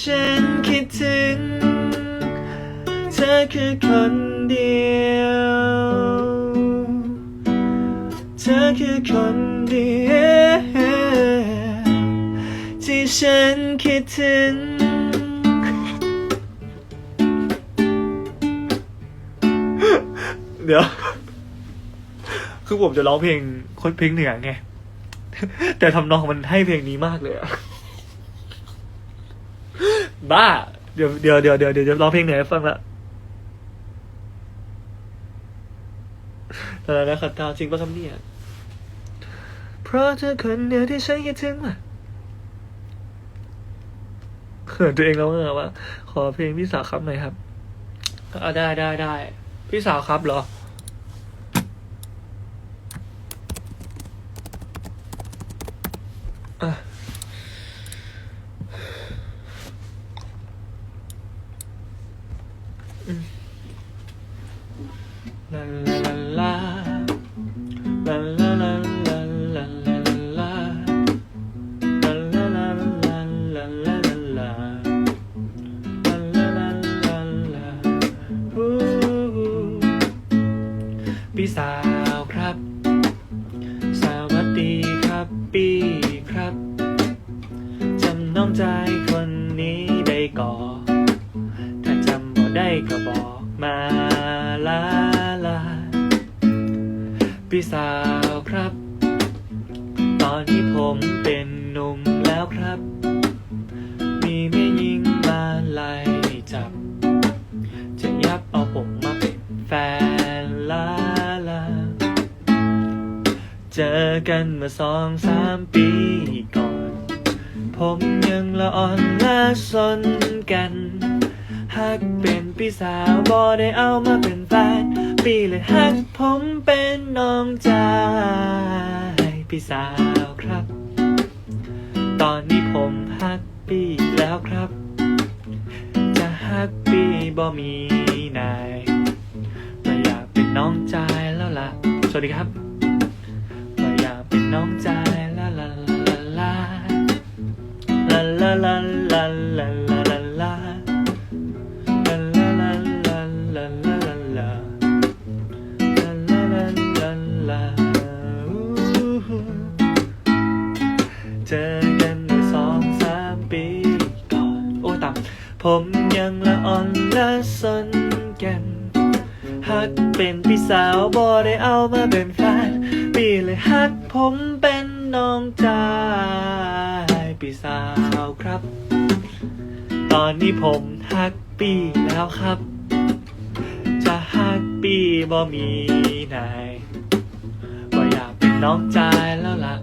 ฉันคิดถึง เธอคือคนเดียว เธอคือคนเดียวที่ฉันคิดถึง เดี๋ยว คือผมจะร้องเพลงคนเพลงเหนือไง แต่ทำนองมันให้เพลงนี้มากเลยอะ บ้า เดี๋ยวเดี๋ยวเดี๋ยวเดี๋ยวเดี๋ยวร้องเพลงเหนือฟังละตอนนั้นขัดตาจริงป่ะครับเนี่ยเพราะเธอคนเดียวที่ฉันคิดถึงว่ะเขินตัวเองแล้วเงอว่า ขอเพลงพี่สาวครับหน่อยครับก็ได้ได้ได้พี่สาวครับเหรออะ พี่สาวครับ สวัสดีครับปี่ครับ จำน้องใจคนนี้ได้ก่อ ถ้าจำบ่ได้ก็บอกมาลาลาพี่สาว กันมาสองสามปีก่อน ผมยังละอ่อนละสนกันหากเป็นพี่สาวบอได้เอามาเป็นแฟนปีเลยหักผมเป็นน้องจายพี่สาวครับ ตอนนี้ผมหักปีแล้วครับ จะหักปีบอมีนายไม่อยากเป็นน้องจายแล้วล่ะ สวัสดีครับ ผมยังละอ่อนละสนกันฮักเป็นพี่สาวบ่ได้เอามาเป็นแฟนปีเลยฮักผมเป็นน้องชายพี่สาวครับ ตอนนี้ผมฮักปีแล้วครับ จะฮักปีบ่มีไหนบ่อยากเป็นน้องชายแล้วล่ะ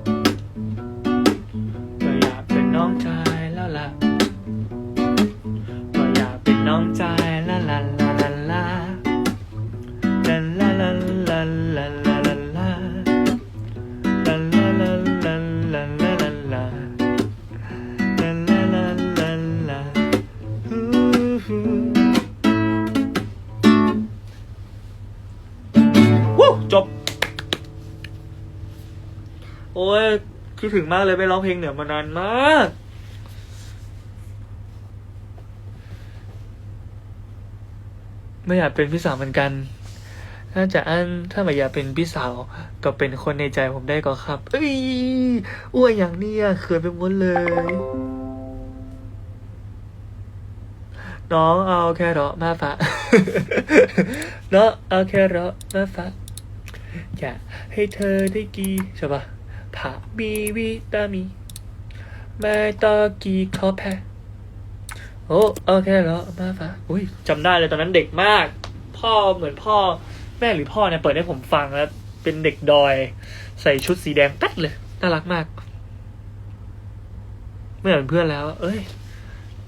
บ่อยากเป็นน้องชาย ยคิดถึงมากเลยไปร้องเพลงเหนือมานานมาก ไม่อยากเป็นพี่สาวเหมือนกันถ้าจะอันถ้าไม่อยากเป็นพี่สาว ก็เป็นคนในใจผมได้ก็ครับ เอ้ยอ้วนอย่างเนี้ยเขินไปหมดเลย น้องเอาแค่รอทมาฝากน้องเอาแค่รอทมาฝากอยากให้เธอได้กีใช่ปะ ผักมีวิตามินไม่ต้องกีคอแพ้โอ้เอาแครอมาฝาอุ้ยจำได้เลยตอนนั้นเด็กมาก พ่อเหมือนพ่อ แม่หรือพ่อเนี่ยเปิดให้ผมฟังแล้ว เป็นเด็กดอย ใส่ชุดสีแดงแป๊ดเลย น่ารักมาก ไม่เหมือนเพื่อนแล้ว เอ้ย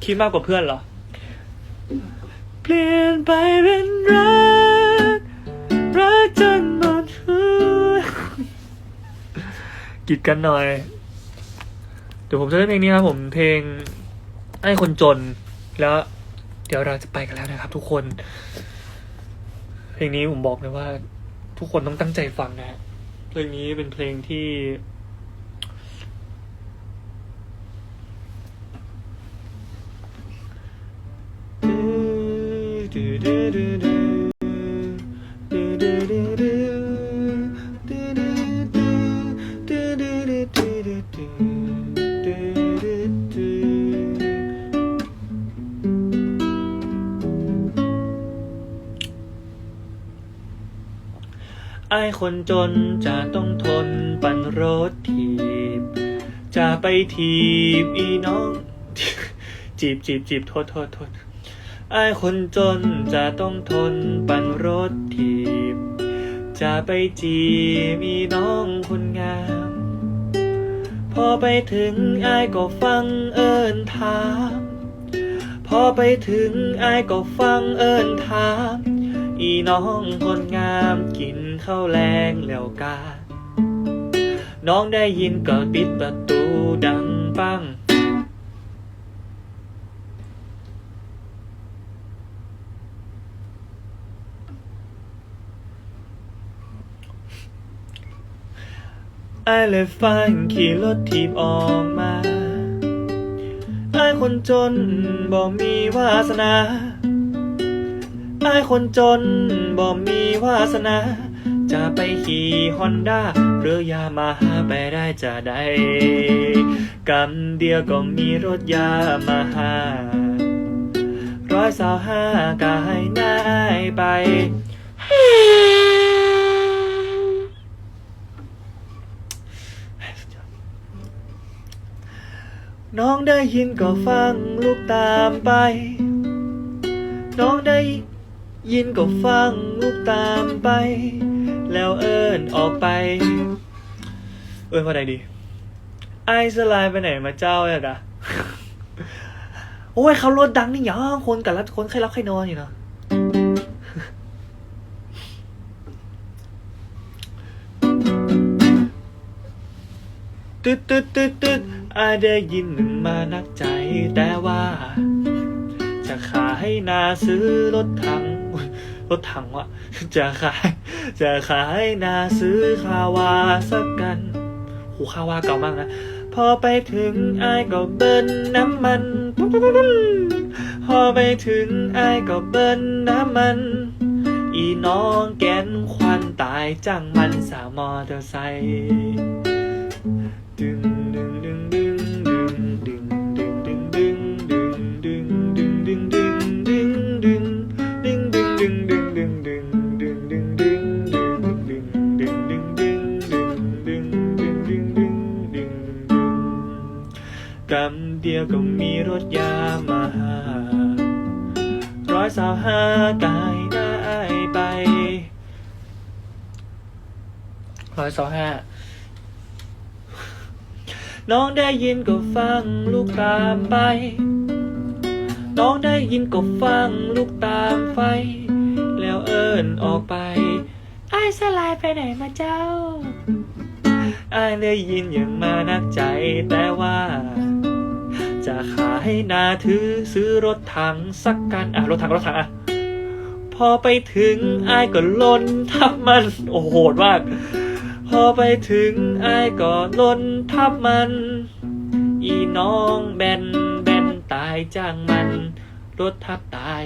คิดมากกว่าเพื่อนเหรอ เปลี่ยนไปเป็นรัก รักจนหมดหัว กิดกันหน่อย เดี๋ยวผมจะเล่นเพลงนี้ครับผมเพลงไอ้คนจน แล้ว เดี๋ยวเราจะไปกันแล้วนะครับ ทุกคน เพลงนี้ผมบอกเลยว่า ทุกคนต้องตั้งใจฟังนะเพลงนี้เป็นเพลงที่ ไอ้คนจนจะต้องทนปั่นรถถีบ จะไปถีบอีน้อง จีบจีบจีบโทษโทษโทษไอ้คนจนจะต้องทนปั่นรถถีบ จะไปจีบอีน้องคนงาม พอไปถึงไอ้ก็ฟังเอิญถาม พอไปถึงไอ้ก็ฟังเอิญถาม อีน้องคนงามกิน ข้าวแรงแล้วกา น้องได้ยินก็ปิดประตูดังปัง ไอ้เลยฟังขี่รถทีบออกมาไอ้คนจนบ่มีวาสนาไอ้คนจนบ่มีวาสนา จะไปขี่ฮอนด้าหรือยามาฮาไปได้จะได้กำเดียวก็มีรถยามาฮาร้อยสาวห้ากายนายไปน้องได้ยินก็ฟังลูกตามไป น้องได้ยินก็ฟังลูกตามไป แล้วเอิญออกไป เอิญว่าใดดี ไอสไลด์ไปไหนมาเจ้าอะกะโอ้ยเขารถดังนี่หยังคนกับรับคนใครรับใครนอนอยู่เนาะตึ๊ดตึ๊ดตึ๊ดตึ๊ดอาได้ยินหนึ่งมานักใจ แต่ว่า จะขายนาซื้อรถถังรถถังวะจะขาย จะขายนาซื้อคาวาสักกันหูคาวาเก่ามากนะ พอไปถึงไอ้ก็เบิ้ลน้ำมัน พอไปถึงไอ้ก็เบิ้ลน้ำมัน อีน้องแกนควันตายจังมันสามอเตอร์ไซค์ เดียวก็มีรถยามาหาร้อยสาวห้ากายได้ไปร้อยสาวห้าน้องได้ยินก็ฟังลูกตามไป น้องได้ยินก็ฟังลูกตามไฟ แล้วเอิญออกไป ไอ้ายสลายไปไหนมาเจ้าไอ้ายได้ยินอย่างมานักใจแต่ว่า จะขายนาถือซื้อรถถังสักกันอะรถถังรถถังอะพอไปถึงไอ้ก็ล้นทับมัน โอ้โหดมาก พอไปถึงไอ้ก็ล้นทับมัน อีน้องแบนแบนตายจ้างมัน รถทับตาย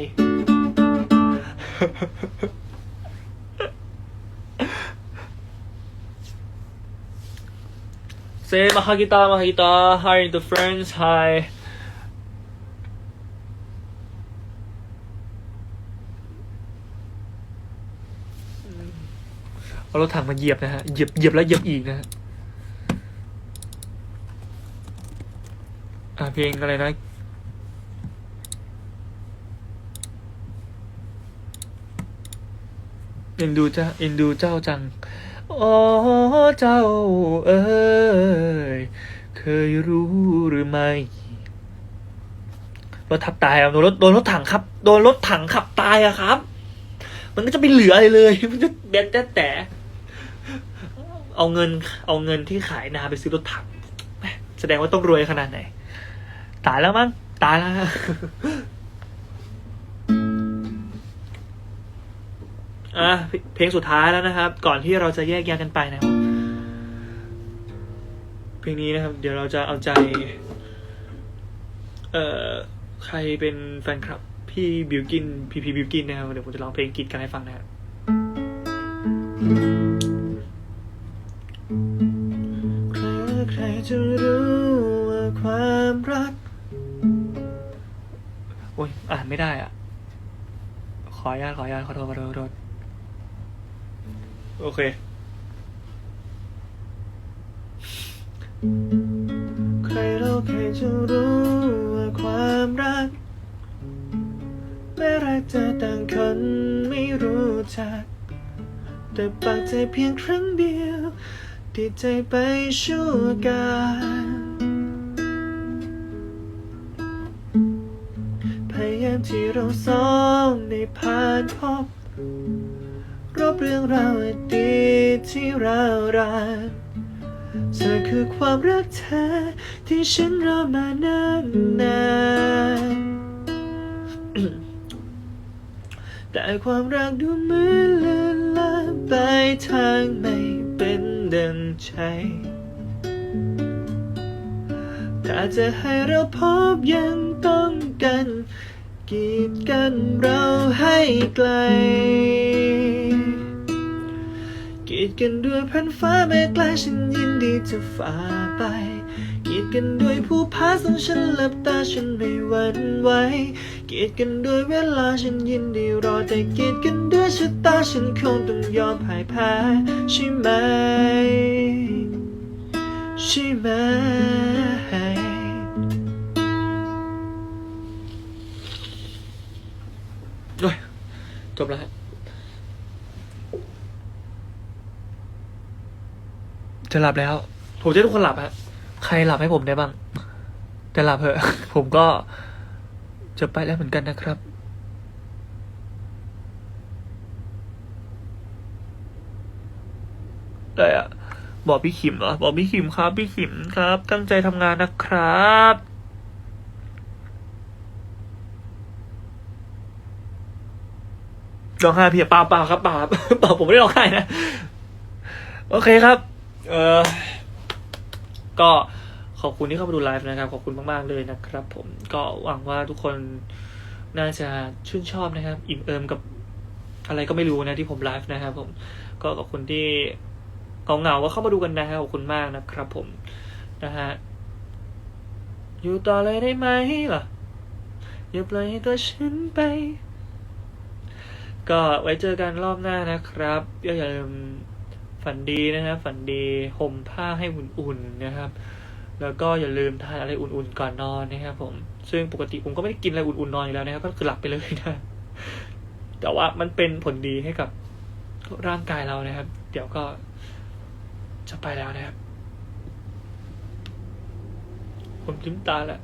Say mahagita mahagita hi the friends hi เอารถถังมาเหยียบนะฮะ เหยียบเหยียบแล้วเหยียบอีกนะฮะอ่าเพลงอะไรนะเอ็นดูเจ้าเอ็นดูเจ้าจังโอ้เจ้าเอ้ยเคยรู้หรือไม่รถทับตายอะโดนรถโดนรถถังขับ โดนรถถังขับตายอะครับ มันก็จะไม่เหลืออะไรเลย มันจะเด็ดแต่แต่ เอาเงิน เอาเงินที่ขายนาไปซื้อรถถังแสดงว่าต้องรวยขนาดไหน ตายแล้วมั้ง ตายแล้ว อะ เพลงสุดท้ายแล้วนะครับ ก่อนที่เราจะแยกย้ายกันไปนะครับ เพลงนี้นะครับ เดี๋ยวเราจะเอาใจ เอ่อ ใครเป็นแฟนคลับ พี่บิวกิน พีพีบิวกินนะครับ เดี๋ยวผมจะร้องเพลงกรีดกันให้ฟังนะครับ จะรู้ว่าความรัก โอ้ย อ่านไม่ได้อะ ขออนุญาตขออนุญาตขอโทษขอโทษขอโทษโอเค ใครเราใครจะรู้ว่าความรักไม่รักจะต่างคนไม่รู้จัก แต่ปากใจเพียงครั้งเดียว ติดใจไปชั่วการพยายามที่เราสองได้ผ่านพบรบเรื่องราวอดีตที่เราวรานเธอคือความรักแท้ที่ฉันรอมานานนานแต่ความรักดูเหมือนเลือนลางไปทางไม่ เป็นดังใจ ถ้าจะให้เราพบยังต้องกันกีดกันเราให้ไกล กีดกันด้วยพันฟ้าแม้ไกลฉันยินดีจะฝ่าไป กีดกันด้วยผู้พาส่งฉันหลับตาฉันไม่หวั่นไหว กีดกันด้วยเวลาฉันยินดีรอแต่กีดกัน ชะตาฉันคงต้องยอมพ่ายแพ้ใช่ไหม ใช่ไหม โอ้ยจบแล้วฮะจะหลับแล้ว ผมจะให้ทุกคนหลับฮะ ใครหลับให้ผมได้บ้าง แต่หลับเหอะ ผมก็จะไปแล้วเหมือนกันนะครับ ได้อะ บอกพี่ขิมเหรอบอกพี่ขิมครับ พี่ขิมครับ ตั้งใจทำงานนะครับร้องไห้พี่ป่าป่าครับป่าป่าผมไม่ได้ร้องไห้นะ โอเคครับ เออก็ขอบคุณที่เข้ามาดูไลฟ์นะครับ ขอบคุณมาก ๆ เลยนะครับ ผมก็หวังว่าทุกคนน่าจะชื่นชอบนะครับ อิ่มเอิมกับอะไรก็ไม่รู้นะที่ผมไลฟ์นะครับ ผมก็ขอบคุณที่ เหงาๆก็เข้ามาดูกันนะครับขอบคุณมากนะครับผมนะฮะอยู่ต่อเลยได้ไหมล่ะอย่าปล่อยให้ตัวฉันไป ก็ไว้เจอกันรอบหน้านะครับอย่าลืมฝันดีนะครับฝันดีห่มผ้าให้อุ่นๆนะครับ แล้วก็อย่าลืมทานอะไรอุ่นๆก่อนนอนนะครับผมซึ่งปกติผมก็ไม่ได้กินอะไรอุ่นๆนอนอยู่แล้วนะครับก็คือหลับไปเลยนะ แต่ว่ามันเป็นผลดีให้กับร่างกายเรานะครับ เดี๋ยวก็ จะไปแล้วนะครับ ผมลืมตาแล้ว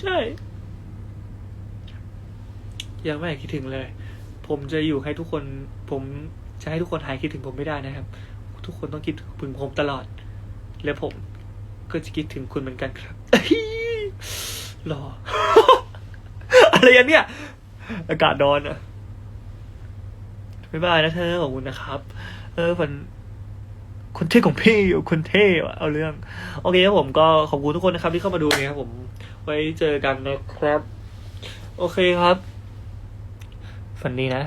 ใช่ ยังไม่อยากคิดถึงเลย ผมจะอยู่ให้ทุกคน ผมจะให้ทุกคนหายคิดถึงผมไม่ได้นะครับ ทุกคนต้องคิดถึงผมตลอด และผมก็จะคิดถึงคุณเหมือนกันครับหรอ อะไรอันเนี้ย อากาศร้อนอะบ๊ายบายนะเธอขอบคุณนะครับ เออฝัน คนเท่ของพี่อยู่คนเท่เอาเรื่อง โอเคครับผมก็ขอบคุณทุกคนนะครับ ที่เข้ามาดูนะครับผม ไว้เจอกันนะครับ โอเคครับฝันดีนะ